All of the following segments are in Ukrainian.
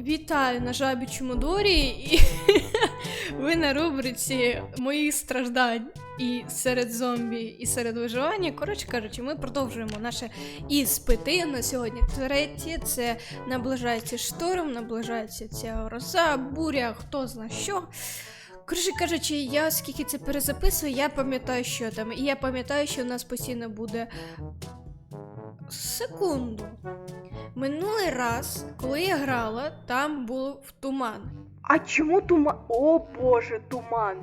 Вітаю на жабічому дорі і ви на рубриці моїх страждань і серед зомбі, і серед виживання. Коротше кажучи, ми продовжуємо наше іспити. На сьогодні третє. Це наближається шторм, наближається ця гроза, буря, хто зна що. Коротше кажучи, я скільки це перезаписую, я пам'ятаю, що там. І я пам'ятаю, що у нас постійно буде. Секунду. Минулий раз, коли я грала, там був туман, А чому туман? О боже, туман.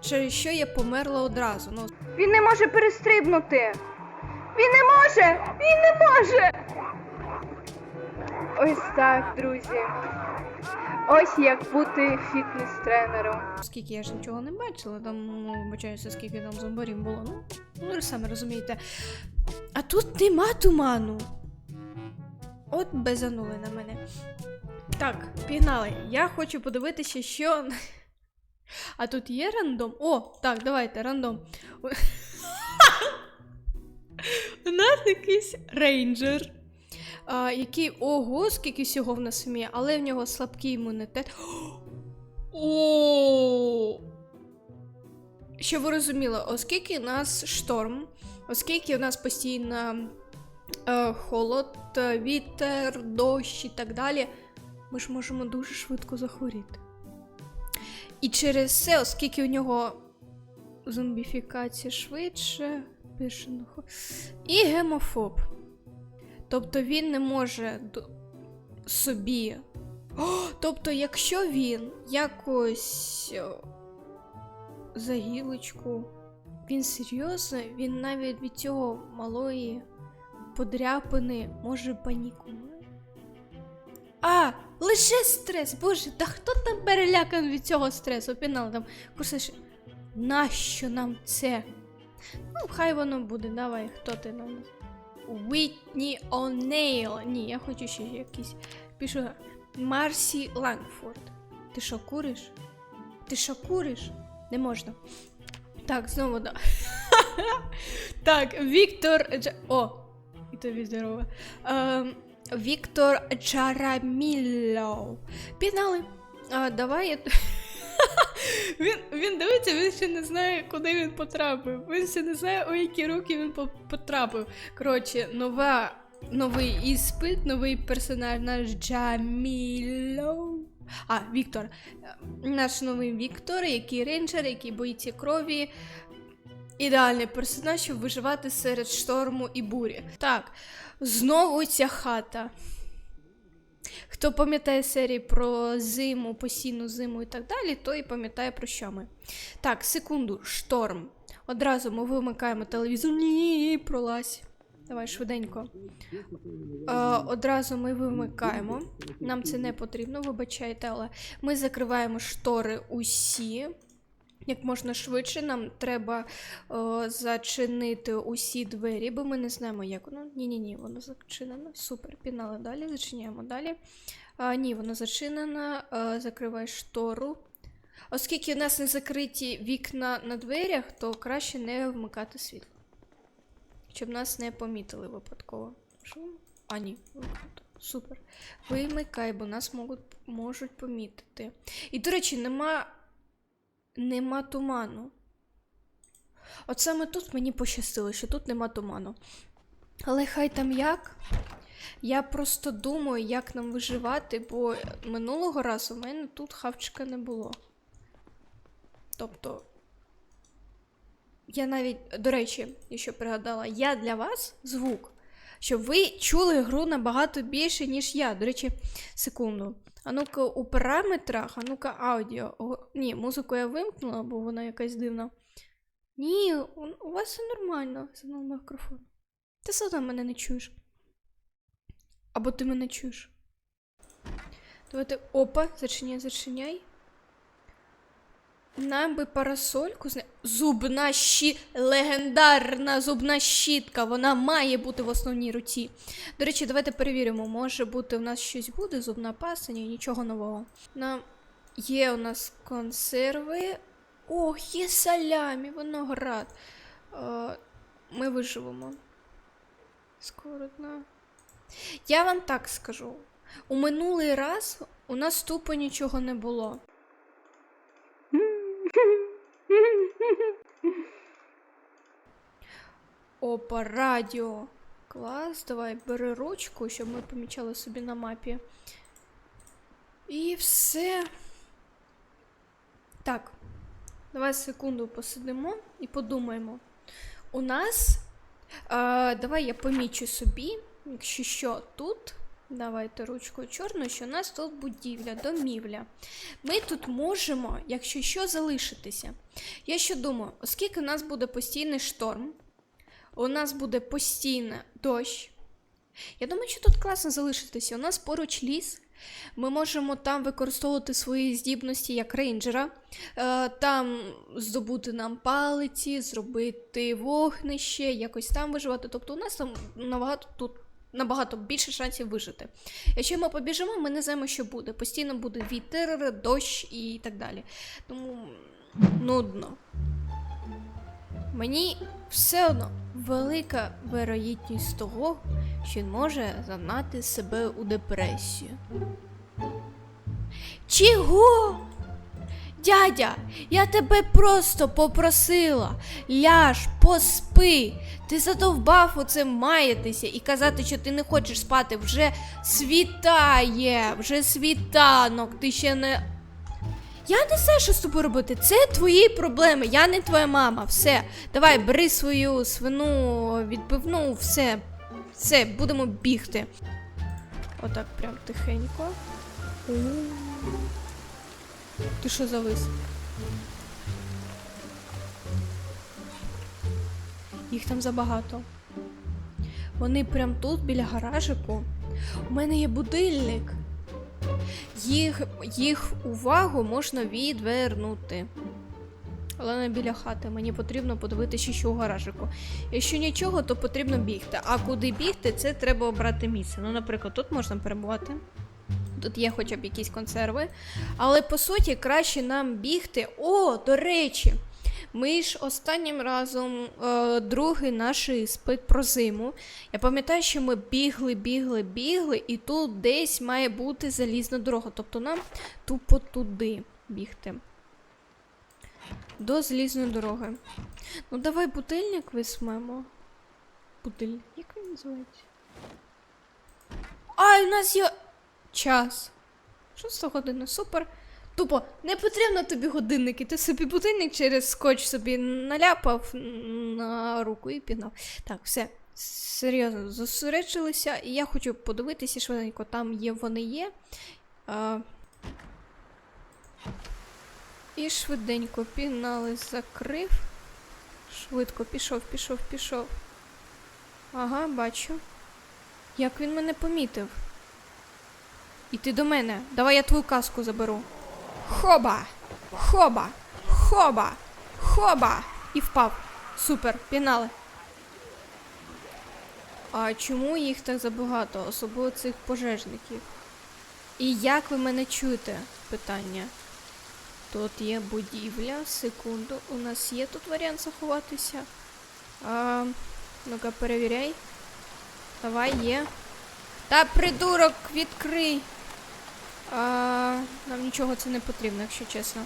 через що я померла одразу. Ну, Він не може перестрибнути. Він не може! Він не може! Ось так, друзі. Ось як бути фітнес-тренером. оскільки я ж нічого не бачила, там, ну, вибачаюся, скільки там зомбарів було. Ну, ну ви самі розумієте. А тут нема туману. От безанули на мене. Так, пігнали. Я хочу подивитися, що. А тут є рандом? О, так, давайте, рандом. У нас якийсь рейнджер. А, який ого, скільки всього в нас вміє, але в нього слабкий імунітет. О! Щоб ви розуміли, оскільки у нас шторм, оскільки у нас постійно холод, е, вітер, дощ і так далі, ми ж можемо дуже швидко захворіти. І через це, оскільки у нього зомбіфікація швидше, більше і гемофоб. Тобто він не може собі о, тобто, якщо він якось о, за гілочку, він серйозно, він навіть від цього малої подряпини може паніку. А, лише стрес. Боже, та хто там переляканий від цього стресу? Пінал там курсиш. Нащо нам це? Ну, хай воно буде, давай, хто ти нам? Whitney O'Neill. Ні, я хочу ще якийсь. Пишу Марсі Лангфорд. Ти що куриш? Ти що куриш? Не можна. Так, знову да. так, Віктор. О! Тобі здорово. Ем, Віктор Чарамілло. Пінали. А, давай я. він, він дивиться, він ще не знає, куди він потрапив. Він ще не знає, у які руки він потрапив. Коротше, нова, новий іспит, новий персонаж наш Джаміло. А, Віктор. Е, Наш новий Віктор, який рейнджер, який боїться крові. Ідеальний персонаж, щоб виживати серед шторму і бурі. Так, знову ця хата. Хто пам'ятає серії про зиму, постійну зиму і так далі, той пам'ятає про що ми. Так, секунду, шторм. Одразу ми вимикаємо телевізор. Ні, пролазь. Давай швиденько. Е, одразу ми вимикаємо. Нам це не потрібно, вибачайте, але ми закриваємо штори усі. Як можна швидше, нам треба е, зачинити усі двері, бо ми не знаємо, як воно. Ні-ні-ні, воно зачинено. Супер. Пінали далі, зачиняємо далі. А, ні, воно зачинено. Е, закривай штору. Оскільки у нас не закриті вікна на дверях, то краще не вмикати світло. Щоб нас не помітили випадково. Що? А, ні, вимкнуто. Супер. Вимикай, бо нас можуть, можуть помітити. І, до речі, нема, нема туману. От саме тут мені пощастило, що тут нема туману. Але хай там як. Я просто думаю, як нам виживати, бо минулого разу в мене тут хавчика не було. Тобто, я навіть, до речі, я пригадала, я для вас звук, щоб ви чули гру набагато більше, ніж я. До речі, секунду. А ну-ка у параметрах, а ну-ка аудіо. О, ні, музику я вимкнула, бо вона якась дивна. Ні, у, вас все нормально, на мікрофон. Ти одно мене не чуєш. Або ти мене чуєш. Давайте. Опа, зачиняй, зачиняй. Нам би парасольку зна... Зубна щі... Легендарна зубна щітка. Вона має бути в основній руці. До речі, давайте перевіримо. Може бути, у нас щось буде, зубна паста, ні, нічого нового. Нам є у нас консерви. Ох, є салямі, виноград. Е, ми виживемо. Скоро. Я вам так скажу. У минулий раз У нас тупо нічого не було. Опа, радіо. Клас, давай бери ручку, щоб ми помічали собі на мапі. І все. Так. Давай секунду посидимо і подумаємо. У нас. А, давай я помічу собі, якщо що тут. Давайте ручку чорну, що у нас тут будівля, домівля. Ми тут можемо, якщо що, залишитися. Я що думаю, оскільки у нас буде постійний шторм, у нас буде постійно дощ. Я думаю, що тут класно залишитися. У нас поруч ліс. Ми можемо там використовувати свої здібності як рейнджера, е, там здобути нам палиці, зробити вогнище, якось там виживати. Тобто у нас там набагато тут набагато більше шансів вижити. Якщо ми побіжимо, ми не знаємо, що буде. Постійно буде вітер, дощ і так далі. Тому нудно. Мені все одно велика вероятність того, що він може загнати себе у депресію. Чого? Дядя, я тебе просто попросила. Ляж, поспи. Ти задовбав оце маятися і казати, що ти не хочеш спати. Вже світає, вже світанок, ти ще не. Я не знаю, що з тобою робити. Це твої проблеми. Я не твоя мама. Все. Давай, бери свою свину відбивну, все. Все, будемо бігти. Отак, прям тихенько. Ти що завис? Їх там забагато. Вони прям тут, біля гаражику. У мене є будильник. Їх, їх увагу можна відвернути. Але не біля хати. Мені потрібно подивитися, що у гаражику. Якщо нічого, то потрібно бігти. А куди бігти, це треба обрати місце. Ну, наприклад, тут можна перебувати. Тут є хоча б якісь консерви. Але по суті, краще нам бігти. О, до речі, ми ж останнім разом е, другий наш іспит про зиму. Я пам'ятаю, що ми бігли, бігли, бігли, і тут десь має бути залізна дорога. Тобто нам тупо туди бігти. До залізної дороги. Ну, давай будильник висмемо. Будильник, як він називається? А, у нас є час. Шоста година, супер. Тупо, не потрібно тобі годинники. Ти собі будильник через скотч собі наляпав на руку і пігнав. Так, все. Серйозно, зосереджилися, і я хочу подивитися швиденько, там є, вони є. А... І швиденько пігнали, закрив. Швидко пішов, пішов, пішов. Ага, бачу. Як він мене помітив. Іди до мене. Давай я твою каску заберу. Хоба! Хоба! Хоба! Хоба! І впав. Супер, пінали. А чому їх так забагато, особливо цих пожежників? І як ви мене чуєте? Питання. Тут є будівля. Секунду. У нас є тут варіант заховатися. А, ну-ка, перевіряй. Давай, є. Та придурок, відкрий. А, нам нічого це не потрібно, якщо чесно.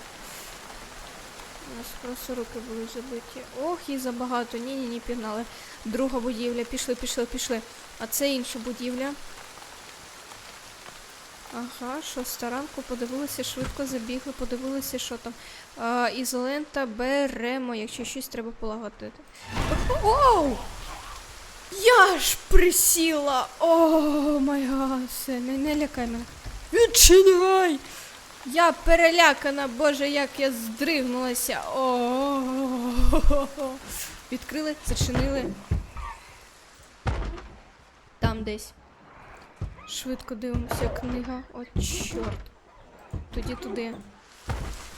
У нас просто руки були забиті. Ох, їх забагато. Ні-ні, ні, пігнали. Друга будівля. Пішли, пішли, пішли. А це інша будівля. Ага, шоста ранку, подивилися, швидко забігли, подивилися, що там. А, ізолента беремо, якщо щось треба полагодити. Оу! Я ж присіла! О, май гад, не лякай мене. Відчиняй! Я перелякана, боже, як я здригнулася. О, Відкрили, зачинили. Там десь. Швидко дивимося, книга. О, чорт. Тоді туди.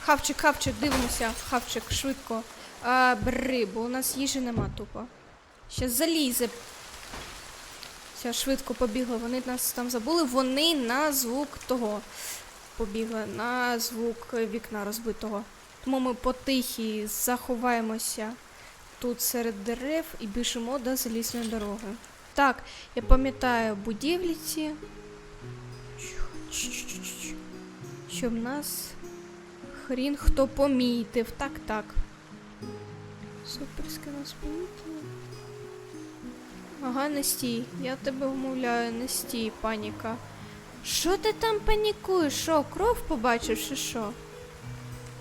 Хавчик, хавчик, дивимося, хавчик, швидко. А, бери, бо у нас їжі нема тупо. Щас залізе. Все, швидко побігли. Вони нас там забули. Вони на звук того побігли, на звук вікна розбитого. Тому ми потихі заховаємося тут серед дерев і біжимо до залізної дороги. Так, я пам'ятаю будівлі ці. Щоб нас хрін хто помітив. Так, так. Суперське нас помітили. Ага, не стій. Я тебе вмовляю, не стій, паніка. Що ти там панікуєш? Що, кров побачив, чи що?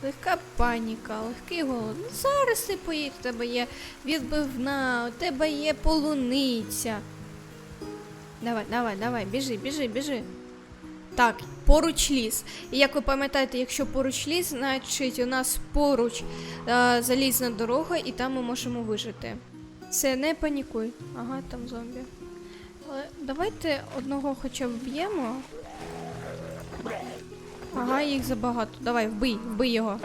Легка паніка, легкий голод. Ну, зараз ти поїдь, у тебе є відбивна, у тебе є полуниця. Давай, давай, давай, біжи, біжи, біжи. Так, поруч ліс. І як ви пам'ятаєте, якщо поруч ліс, значить у нас поруч е, залізна дорога, і там ми можемо вижити. Це не панікуй. Ага, там зомбі. Але давайте одного хоча б б'ємо. Ага, їх забагато. Давай, вбий, вбий його.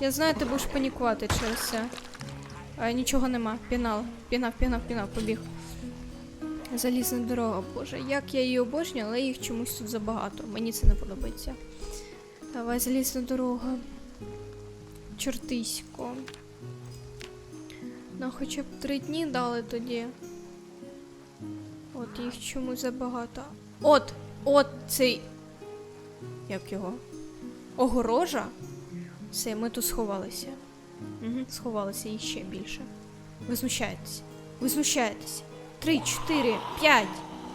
Я знаю, ти будеш панікувати через це. А, нічого нема. Пінал. Пінав, пінав, пінав, побіг. Залізна дорога, боже. Як я її обожнюю, але їх чомусь тут забагато. Мені це не подобається. Давай, залізна дорога. Чортисько. Нам хоча б три дні дали тоді. От їх чомусь забагато. От! От цей. Як його? Огорожа? Все, ми тут сховалися. Угу, сховалися і ще більше. Ви знущаєтесь. Ви знущаєтесь. Три, чотири, п'ять,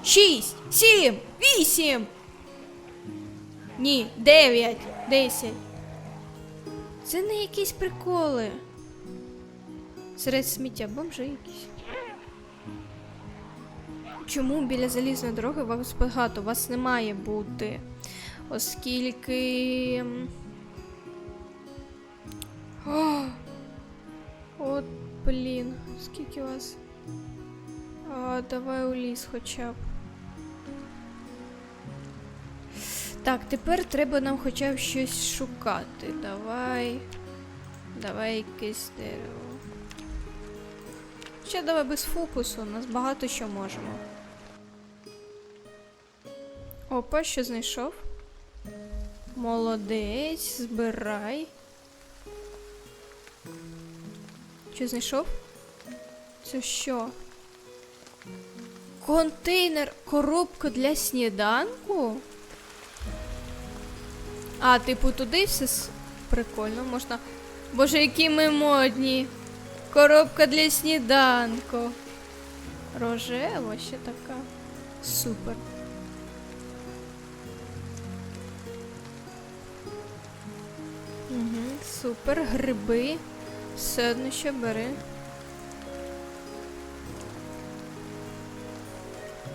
шість, сім, вісім. Ні, дев'ять, десять. Це не якісь приколи. Серед сміття бомжи якісь. Чому біля залізної дороги вас багато? Вас не має бути. Оскільки. О, От, блін, скільки вас. А, давай у ліс хоча б. Так, тепер треба нам хоча б щось шукати. Давай. Давай якесь дерево. Ще давай без фокусу, у нас багато що можемо. Опа, що знайшов? Молодець, збирай. Що знайшов? Це що? Контейнер, коробка для сніданку? А, типу, туди все прикольно, можна. Боже, які ми модні. Коробка для сніданку. Рожева ще така. Супер. Угу, супер, гриби. Все одно ще бери.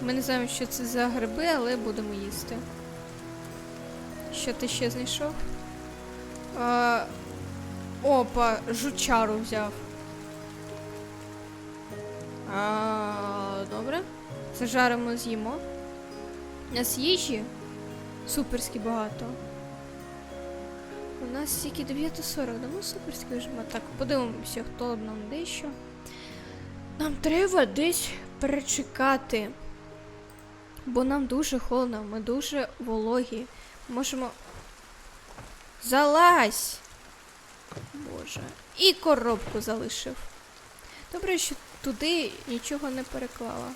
Ми не знаємо, що це за гриби, але будемо їсти. Що ти ще знайшов? А, опа, жучару взяв. А, добре. Зажаримо, з'їмо. У нас їжі суперськи багато. У нас тільки 940, да ну суперськи Так, подивимося, хто нам дещо. Нам треба десь перечекати. Бо нам дуже холодно, ми дуже вологі. Можемо. Залазь! Боже. І коробку залишив. Добре, що туди нічого не переклала.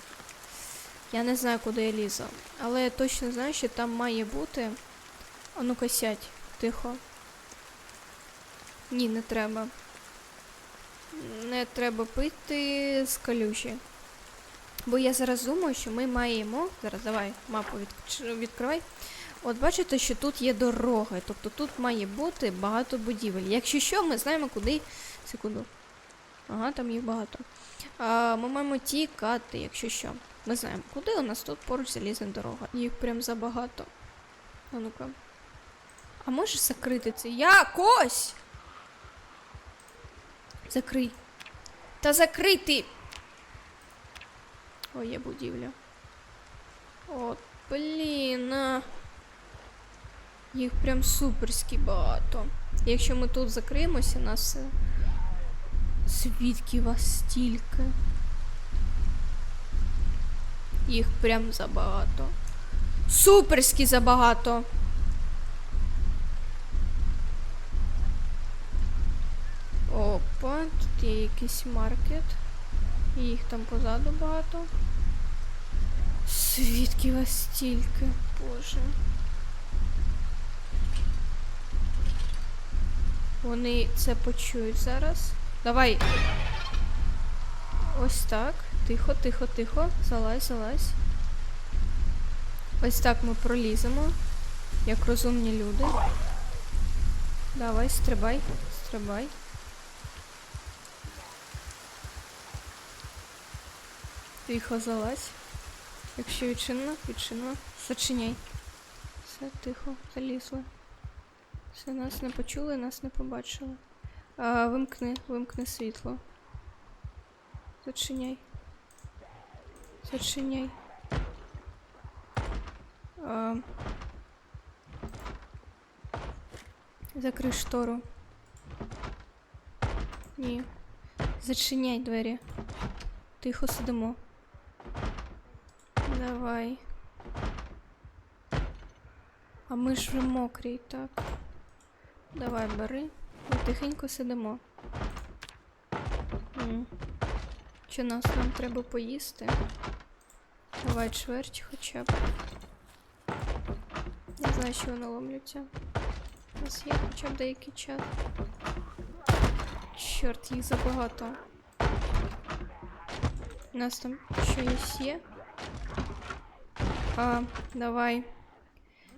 Я не знаю, куди я лізу. Але я точно знаю, що там має бути. А ну-ка сядь, тихо. Ні, не треба. Не треба пити з калюжі. Бо я зараз думаю, що ми маємо. Зараз давай мапу відк- відкривай. От бачите, що тут є дороги, тобто тут має бути багато будівель. Якщо що, ми знаємо, куди. Секунду. Ага, там їх багато. А, ми маємо тікати, якщо що. Ми знаємо, куди у нас тут поруч залізна дорога. Їх прям забагато. А ну-ка. А можеш закрити це? Якось! Закрий. Та закрити! О, є будівля. От, блін. а. Їх прям суперськи багато. Якщо ми тут закриємося, нас. Звідки вас стільки? Їх прям забагато. Суперськи забагато. Опа, тут є якийсь маркет. Їх там позаду багато. Звідки вас стільки? Боже. Вони це почують зараз. Давай. Ось так. Тихо, тихо, тихо. Залазь, залазь. Ось так ми проліземо. Як розумні люди. Давай, стрибай, стрибай. Тихо залазь. Якщо відчинено, відчинено. Зачиняй. Все, тихо, залізли. Все, нас не почули, нас не побачили. А, вимкни, вимкни світло. Зачиняй. Зачиняй. А, закрий штору. Ні. Зачиняй двері. Тихо сидимо. Давай. А ми ж вже мокрі, так. Давай, бери. Тихенько сидимо. Що нас нам треба поїсти? Давай чверть хоча б. Не знаю, що воно ломлються. У нас є хоча б деякий час. Чорт, їх забагато. У нас там щось є. А, давай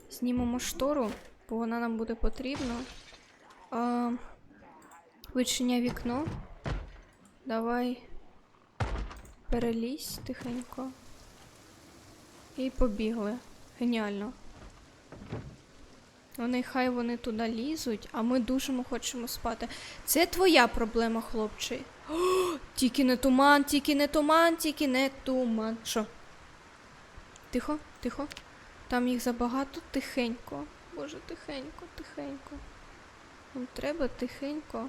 знімемо штору, бо вона нам буде потрібна. А, вичиняй вікно. Давай перелізь тихенько. І побігли. Геніально. Вони хай вони туди лізуть, а ми дуже хочемо спати. Це твоя проблема, хлопче. Тільки не туман, тільки не туман, тільки не туман. Що? Тихо, тихо. Там їх забагато тихенько. Боже, тихенько, тихенько. Нам треба тихенько.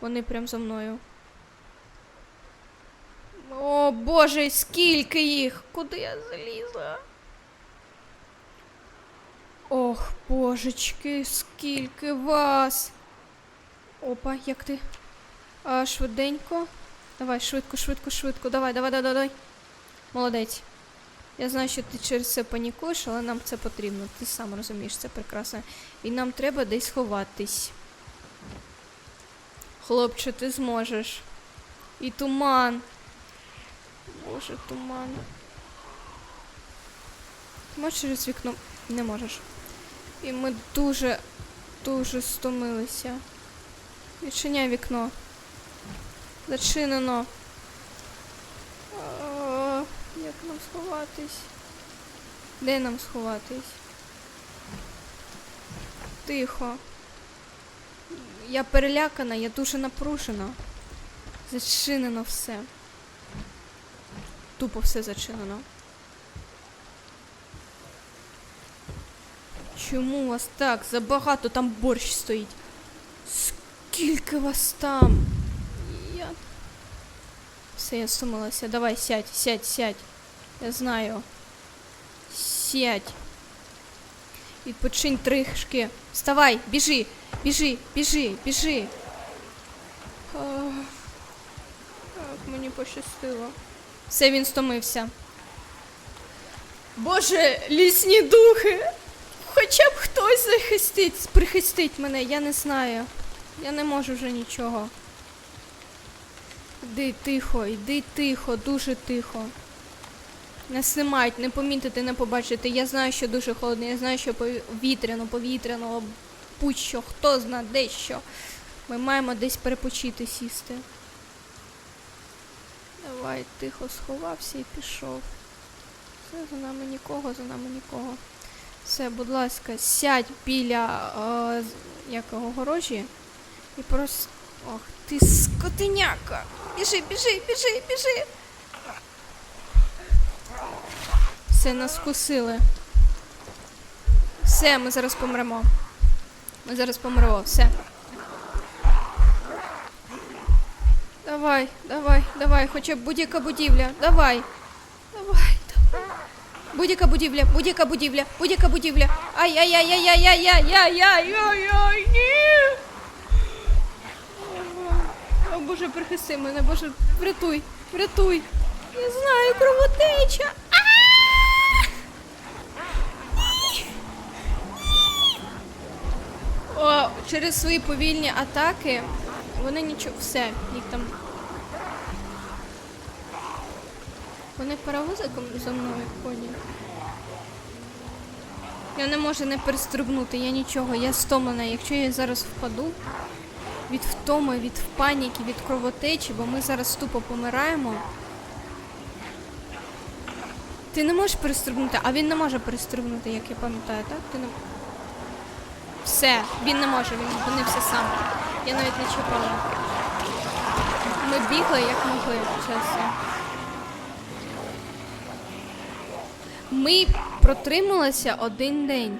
Вони прям за мною. О, боже, скільки їх! Куди я залізла? Ох, божечки, скільки вас. Опа, як ти? А, швиденько. Давай, швидко, швидко, швидко. Давай, давай, давай, давай. Молодець. Я знаю, що ти через це панікуєш, але нам це потрібно. Ти сам розумієш, це прекрасно. І нам треба десь ховатись. Хлопче, ти зможеш. І туман. Боже, туман. Ти можеш через вікно? Не можеш. І ми дуже, дуже стомилися. Відчиняй вікно. Зачинено. А, Як нам сховатись? Де нам сховатись? Тихо. Я перелякана, я дуже напружена. Зачинено все. Тупо все зачинено. Чому вас так? Забагато там борщ стоїть. Скільки вас там? Я. Все, я стомилася. Давай, сядь, сядь, сядь. Я знаю. Сядь. Відпочинь трішки. Вставай, біжи, біжи, біжи, біжи. Як мені пощастило. Все, він стомився. Боже, лісні духи! Хоча б хтось захистить, прихистить мене, я не знаю. Я не можу вже нічого. Іди тихо, іди тихо, дуже тихо. Не снимають, не помітити, не побачити. Я знаю, що дуже холодно, я знаю, що повітряно, повітряно, будь-що, хто зна, де що. Ми маємо десь перепочити сісти. Давай, тихо сховався і пішов. Все, за нами нікого, за нами нікого. Все, будь ласка, сядь біля е, якого горожі і просто. Ох, ти скотиняка! Біжи, біжи, біжи, біжи! Все, нас вкусили. Все, ми зараз помремо. Ми зараз помремо, все. Давай, давай, давай, хоча б будь-яка будівля. Давай. Давай, давай. Будь-яка будівля, будь-яка будівля, будь-яка будівля. Ай-яй-яй-яй-яй-яй-яй-яй-яй, ні. О, Боже, прихисти мене, Боже, врятуй, врятуй. Я знаю, кровотеча. Через свої повільні атаки вони нічого. Все, їх там. Вони паровозиком за мною ходять. Я не можу не перестрибнути, я нічого, я стомлена. Якщо я зараз впаду від втоми, від паніки, від кровотечі, бо ми зараз тупо помираємо. Ти не можеш перестрибнути, а він не може перестрибнути, як я пам'ятаю, так? Ти не... Все, він не може, він зупинився сам. Я навіть не чекала. Ми бігли як могли, чесно. Ми протрималися один день.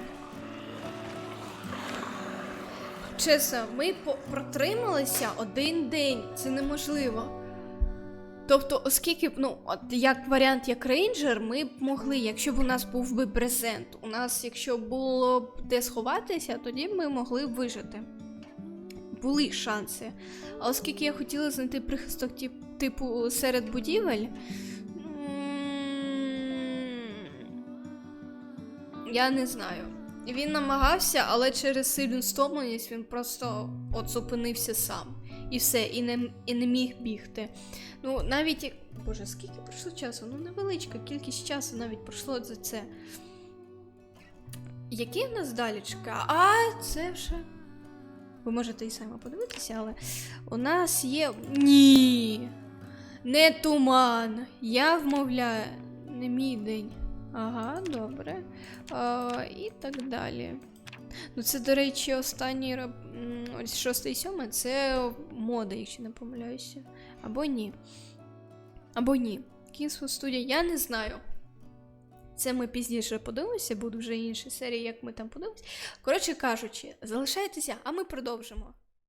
Чесно, ми протрималися один день. Це неможливо. Тобто, оскільки, ну, от як варіант, як рейнджер, ми б могли, якщо б у нас був би брезент, у нас, якщо було б де сховатися, тоді б ми могли б вижити. Були шанси. А оскільки я хотіла знайти прихисток тип- типу серед будівель. Я не знаю. Він намагався, але через сильну стомленість він просто от зупинився сам. І все, і не, і не міг бігти. Ну, навіть. Боже, скільки пройшло часу? Ну, невеличка кількість часу навіть пройшло за це. Які в нас далі чекає? А, це вже. Ви можете і самі подивитися, але у нас є. Ні. Не туман. Я вмовляю, не мій день. Ага, добре. А, і так далі. Ну, це, до речі, останній раб- м, ось шостий і 7 це мода, якщо не помиляюся. Або ні. Або ні. Kingsful Studio, я не знаю. Це ми пізніше подивимося, буде вже інші серії, як ми там подивимося. Коротше кажучи, залишайтеся, а ми продовжимо.